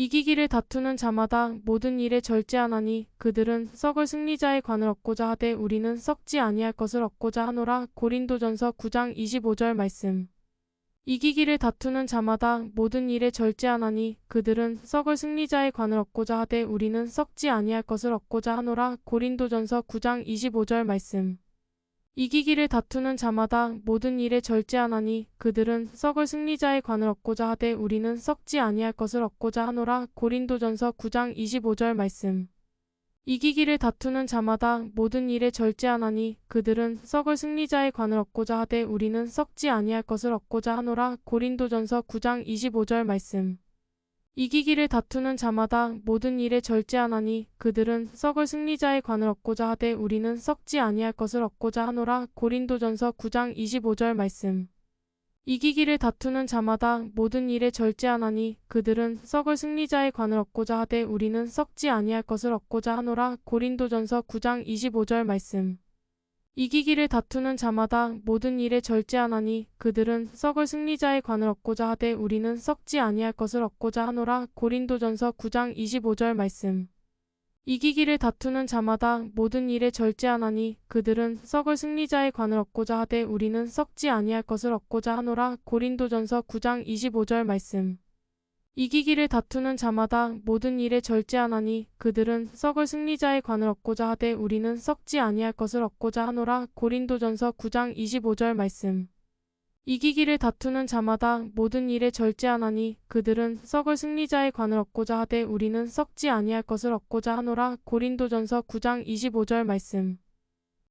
이기기를 다투는 자마다 모든 일에 절제하나니 그들은 썩을 승리자의 관을 얻고자 하되 우리는 썩지 아니할 것을 얻고자 하노라 고린도전서 9장 25절 말씀. 이기기를 다투는 자마다 모든 일에 절제하나니 그들은 썩을 승리자의 관을 얻고자 하되 우리는 썩지 아니할 것을 얻고자 하노라 고린도전서 9장 25절 말씀. 이기기를 다투는 자마다 모든 일에 절제하나니 그들은 썩을 승리자의 관을 얻고자 하되 우리는 썩지 아니할 것을 얻고자 하노라 고린도전서 9장 25절 말씀. 이기기를 다투는 자마다 모든 일에 절제하나니 그들은 썩을 승리자의 관을 얻고자 하되 우리는 썩지 아니할 것을 얻고자 하노라 고린도전서 9장 25절 말씀. 이기기를 다투는 자마다 모든 일에 절제하나니 그들은 썩을 승리자의 관을 얻고자 하되 우리는 썩지 아니할 것을 얻고자 하노라 고린도전서 9장 25절 말씀. 이기기를 다투는 자마다 모든 일에 절제하나니 그들은 썩을 승리자의 관을 얻고자 하되 우리는 썩지 아니할 것을 얻고자 하노라 고린도전서 9장 25절 말씀. 이기기를 다투는 자마다 모든 일에 절제하나니 그들은 썩을 승리자의 관을 얻고자 하되 우리는 썩지 아니할 것을 얻고자 하노라 고린도전서 9장 25절 말씀. 이기기를 다투는 자마다 모든 일에 절제하나니 그들은 썩을 승리자의 관을 얻고자 하되 우리는 썩지 아니할 것을 얻고자 하노라 고린도전서 9장 25절 말씀. 이기기를 다투는 자마다 모든 일에 절제하나니 그들은 썩을 승리자의 관을 얻고자 하되 우리는 썩지 아니할 것을 얻고자 하노라 고린도전서 9장 25절 말씀. 이기기를 다투는 자마다 모든 일에 절제하나니 그들은 썩을 승리자의 관을 얻고자 하되 우리는 썩지 아니할 것을 얻고자 하노라 고린도전서 9장 25절 말씀.